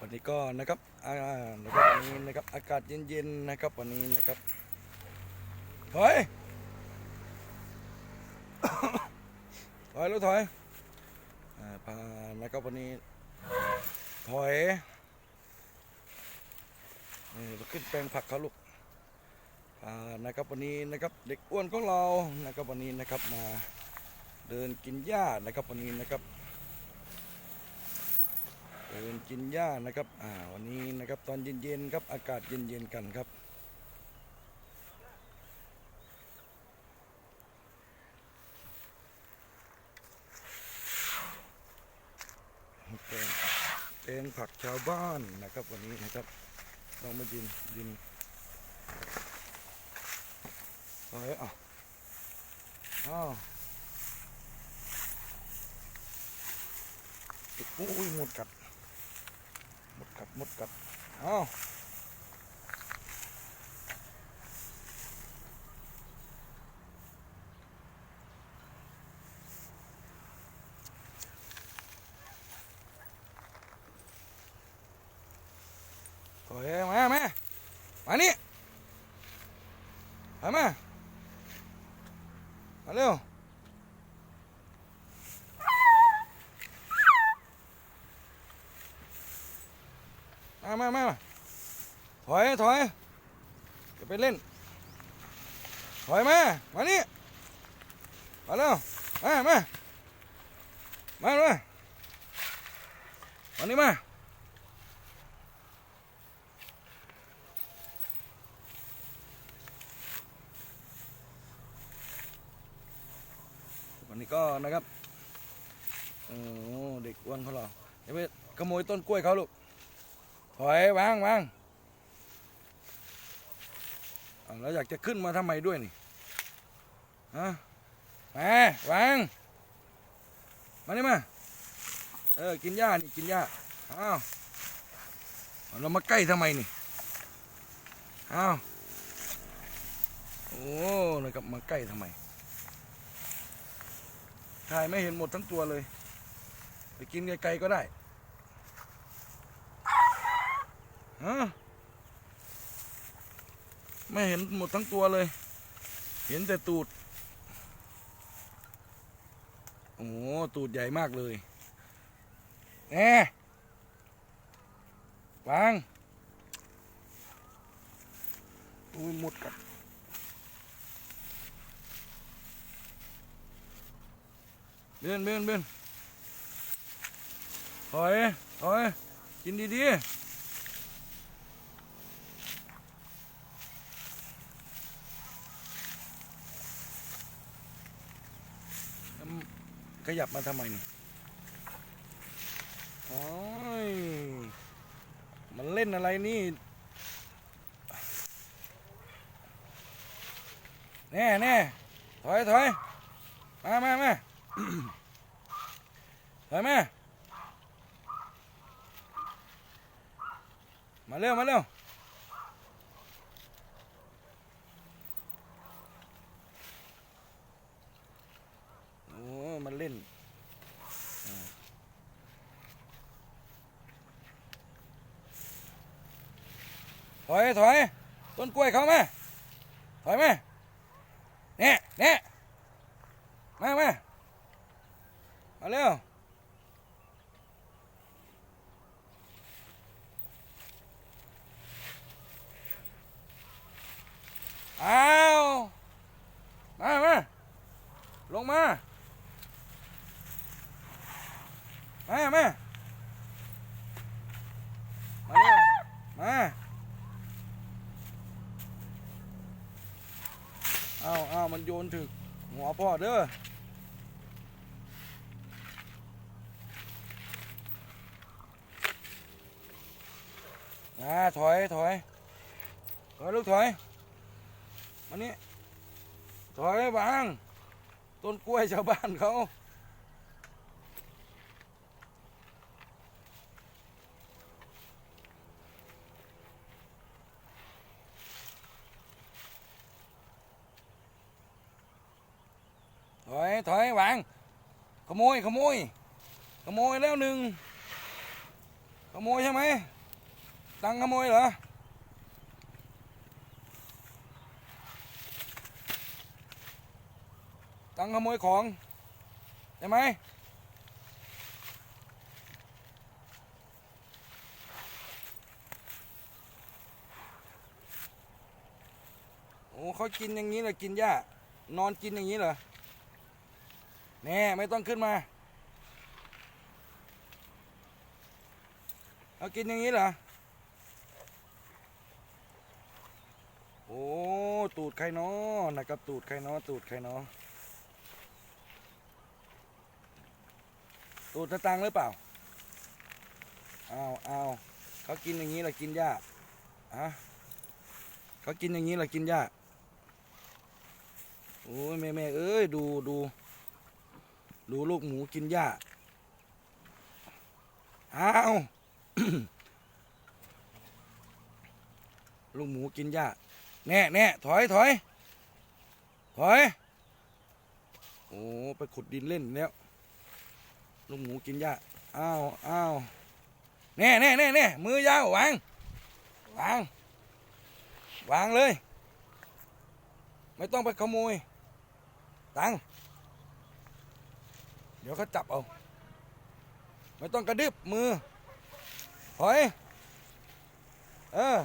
วันนี้ก็นะครับอ่านะครับวันนี้นะครับอากาศเย็นๆนะครับวันนี้นะครับถอยถอยแล้วถอยอ่าพานะครับวันนี้ถอยนี่เราขึ้นแปลงผักเขาลูกอ่านะครับวันนี้นะครับเด็กอ้วนของเรานะครับวันนี้นะครับมาเดินกินหญ้านะครับวันนี้นะครับ เดินกินหญ้านะครับอ่าวันนี้นะครับตอนเย็นๆครับอากาศเย็นๆกันครับแกงแกงผักชาวบ้านนะครับวันนี้นะครับลองมาดินดินเฮ้ยอะอ้าวอุ้ยหมดกัด มดกัดหมดกัดอ้าวถอยมาแม่มานี่มามามาเร็ว มามาถอยถอยจะไปเล่น ถอยมา มานี่มาเร็วมามามามามานี่มาวันนี้ก็นะครับโอ้เด็กอ้วนเขาหรออย่าไปขโมยต้นกล้วยเขาลูก ถอยวางวางอ้าอยากจะขึ้นมาทำไมด้วยนี่ฮะมาวาง มานี่มา เออ กินหญ้านี่กินหญ้า อ้าวเอาเรามาใกล้ทำไมนี่ อ้าว โอ้นะครับมาใกล้ทำไม ถ่ายไม่เห็นหมดทั้งตัวเลย ไปกินไกลๆก็ได้ ฮะไม่เห็นหมดทั้งตัวเลย เห็นแต่ตูด โอ้โห ตูดใหญ่มากเลยแน่วางอุ้ยหมดกัดเบียนเบียนเบียนถอยถอยกินดีๆ ขยับมาทำไมนี่โอ้ยมันเล่นอะไรนี่ แน่แน่ถอยถอยมามามาถอยมา มาเร็ว มาเร็ว อ้มันเล่นอถอยถอยต้นกล้วยเขามาถอยมาเนี่ยเนี่ยมามามาเร็วเอามามาลงมา มามามาเร็วมาเอาเอามันโยนถึกหัวพ่อเด้ออ่าถอย ถอยถอยลูกถอยมานี่ถอยวาง ต้นกล้วยชาวบ้านเขา ถอยถอยวาง ขโมย ขโมย ขโมยแล้วหนึ่ง ขโมยใช่ไหม ตังขโมยเหรอ ตังขโมยของ ใช่ไหมโอ้เขากินอย่างนี้เหรอกินหญ้านอนกินอย่างนี้เหรอ แน่ไม่ต้องขึ้นมา เอากินอย่างนี้เหรอ โอ้ ตูดใครเนาะนะครับตูดใครเนาะตูดใครเนาะตูดตะตังหรือเปล่าอ้าวอ้าวเขากินอย่างนี้เหรอกินหญ้าอะเขากินอย่างนี้เหรอกินหญ้าโอ้ยแม่แม่เอ้ยดูดู ดูลูกหมูกินหญ้าอ้าวลูกหมูกินหญ้าแน่แน่ถอยถอยถอยโอ้ไปขุดดินเล่นแล้วลูกหมูกินหญ้าอ้าวอ้าวแน่แน่แน่แน่มือยาววางวาง วางเลย ไม่ต้องไปขโมย ตังค์ ดี๋ยวเขาจับเอา ไม่ต้องกระดึบมือถอย เออ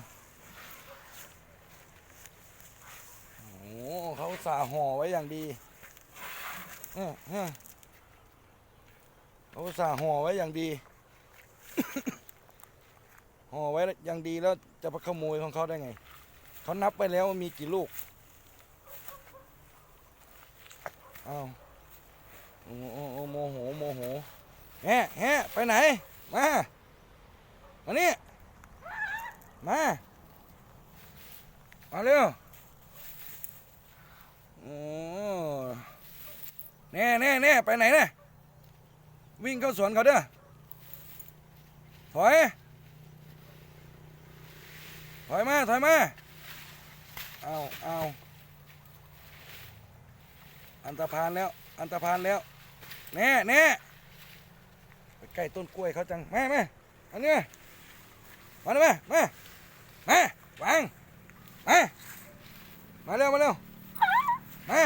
โอ้โหเขาสาห่อไว้อย่างดีเออเออเขาสาห่อไว้อย่างดีห่อไว้อย่างดีแล้วจะไปขโมยของเขาได้ไง เขานับไปแล้วมีกี่ลูก อ้าว โอ้โอ้โอ้โมโหโมโหแฮะแฮะไปไหน มา มานี่ มา มาเร็วโอ้แน่แน่แน่ไปไหนเนี่ยวิ่งเข้าสวนเขาเด้อ ถอย ถอยมา ถอยมา เอาเอาอันตรพานแล้ว อันตรพานแล้ว แน่แน่ไปใกล้ต้นกล้วยเขาจังแม่แม่อันนี้มาเลยแม่มามาวางมามาเร็วมาเร็วมา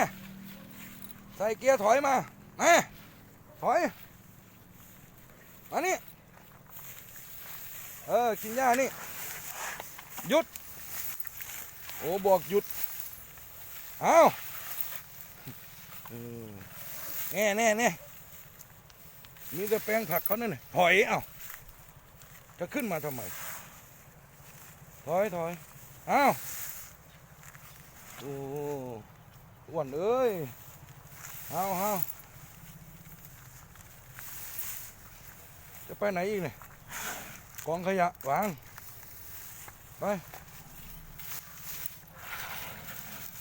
ใส่เกียร์ถอยมามาถอยมานี่เออกินหญ้านี่หยุดโอ้บอกหยุดเอาแน่แน่แน่ มีแต่แปลงผักเขานั่นน่ะถอยเอ้าจะขึ้นมาทำไม ถอยถอยเอ้าโอ้อ้วนเอ้ยเอาเอาจะไปไหนอีกเนี่ยกองขยะวาง ไป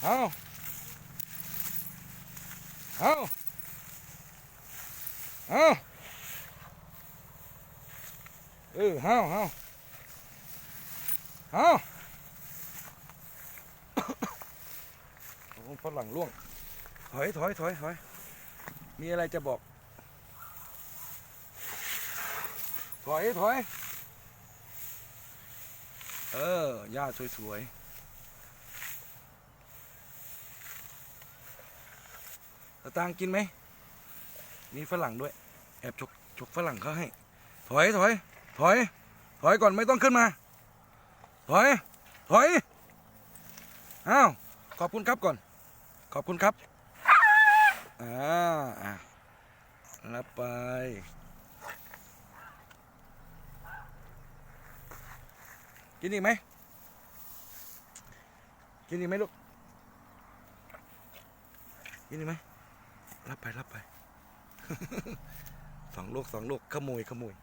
เอาเอาเอา เออเอาเอาเอาฝรั่งล่วง ถอยถอยถอยถอย มีอะไรจะบอก ถอยถอย เออ หญ้าสวยๆตะตางกินไหม มีฝรั่งด้วย แอบฉกฉกฝรั่งเขาให้ ถอยถอย ถอย ถอยก่อนไม่ต้องขึ้นมา ถอย ถอย อ้าว ขอบคุณครับก่อน ขอบคุณครับ อ่าอะรับไป กินอีกไหม กินอีกไหมลูก กินอีกไหม รับไป รับไป สองลูกสองลูกขโมยขโมย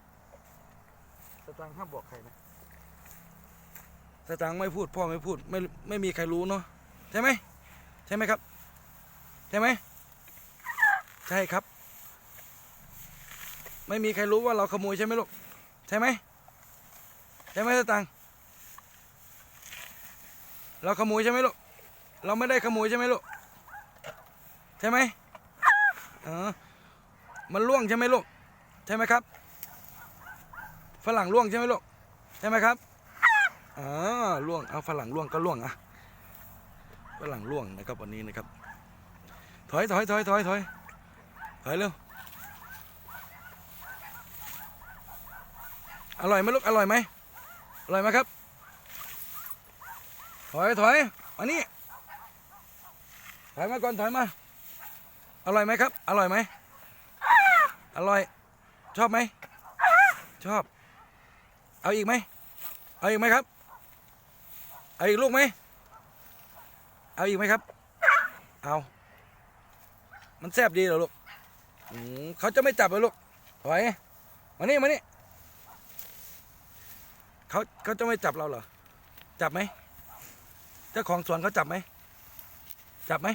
สตางค์ห้ามบอกใครนะสตางค์ไม่พูดพ่อไม่พูดไม่ไม่มีใครรู้เนาะใช่ไหมใช่ไหมครับ ใช่ไหมใช่ครับ ไม่มีใครรู้ว่าเราขโมยใช่ไหมลูกใช่ไหมใช่ไหมสตางค์เราขโมยใช่ไหมลูกเราไม่ได้ขโมยใช่ไหมลูกใช่ไหมเออมันล่วงใช่ไหมลูกใช่ไหมครับ ฝรั่งล่วงใช่ไหมลูกใช่ไหมครับอ่าล่วงเอาฝรั่งล่วงก็ล่วงอะฝรั่งล่วงนะครับวันนี้นะครับ ถอยถอยถอยถอยถอยถอยเร็วอร่อยไหมลูกอร่อยไหมอร่อยไหมครับ ถอยถอยมานี่ถอยมาก่อนถอยมาอร่อยไหมครับ อร่อยไหมอร่อย ชอบไหมชอบ เอาอีกไหมเอาอีกไหมครับ เอาอีกลูกไหมเอาอีกไหมครับ เอา มันแซบดีเหรอลูกเขาจะไม่จับเลยลูกถอยมานี่มานี่เขาเขาจะไม่จับเราเหรอ จับไหม เจ้าของสวนเขาจับไหม จับไหม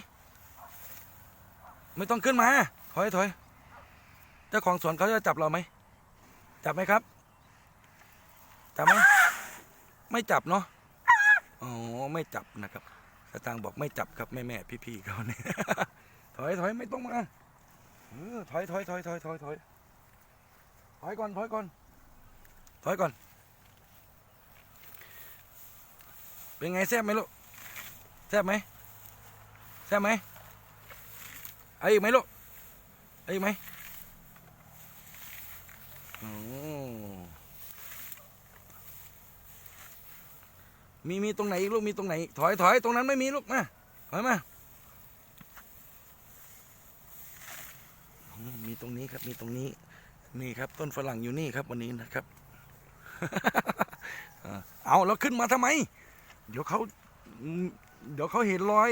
ไม่ต้องขึ้นมา ถอยถอย เจ้าของสวนเขาจะจับเราไหม จับไหมครับ จับไหมไม่จับเนาะอ๋อไม่จับนะครับสตางค์บอกไม่จับครับแม่แม่พี่พี่ๆเขาเนี่ยถอยถอยไม่ต้องมาเออถอยถอยถอยถอยถอยถอยถอยก่อนถอยก่อนถอยก่อน เป็นไงแซ่บไหมลูกแซ่บไหมแซ่บไหมเอาอีไหมลูกเอาอีไหมโอ้ มีมีตรงไหนอีกลูกมีตรงไหน ถอยถอยตรงนั้นไม่มีลูกมาถอยมามีตรงนี้ครับมีตรงนี้ นี่ครับ ต้นฝรั่งอยู่นี่ครับวันนี้นะครับอ่าเอาแล้วขึ้นมาทำไม เดี๋ยวเขาเดี๋ยวเขาเห็นรอย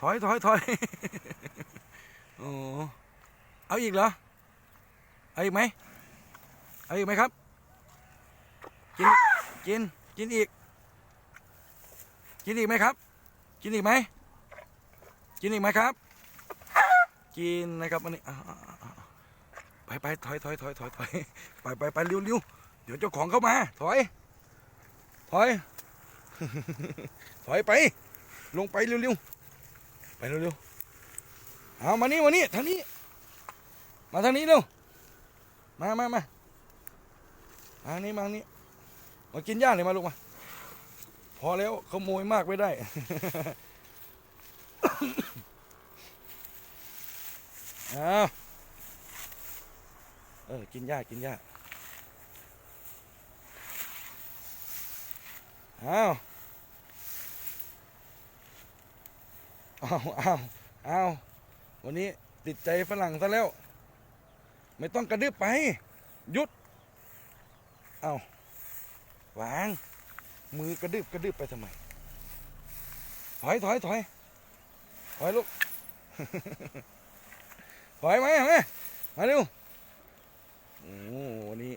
ถอยถอยถอยโอ้เอาอีกเหรอเอาอีกไหมเอาอีกไหมครับ กินกินกินอีก กินอีกไหมครับ กินอีกไหมกินอีกไหมครับ กินนะครับวันนี้ไปไปถอยถอยถอยถอยถอยไปไปไปเร็วเร็วเดี๋ยวเจ้าของเข้ามา ถอย ถอย ถอยไป ลงไปเร็วเร็วไปเร็วเร็วเอามานี่มานี่ทางนี้ มาทางนี้เร็วมามามามาทางนี้มาทางนี้มากินหญ้าเลยมาลูกมา พอแล้วขโมยมากไม่ได้ เอาเออ กินหญ้ากินหญ้าเอาเอาเอาเอาวันนี้ติดใจฝรั่งซะแล้ว ไม่ต้องกระดึบไป หยุด เอาวาง มือกระดึบกระดึบไปทำไม ถอยถอยถอยถอยลูก ถอยไหมไหมมาเร็วโอ้โหวันนี้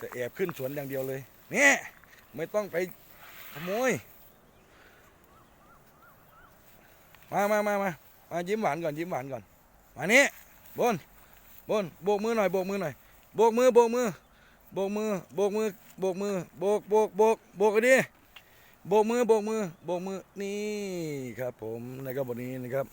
จะแอบขึ้นสวนอย่างเดียวเลย เนี่ย ไม่ต้องไปขโมย มามามามามายิ้มหวานก่อนยิ้มหวานก่อน มานี่บนบนโบกมือหน่อยโบกมือหน่อยโบกมือโบกมือ โบกมือโบกมือโบกมือโบกโบกโบกโบกกันดิโบกมือโบกมือโบกมือนี่ครับผมนะครับวันนี้นะครับ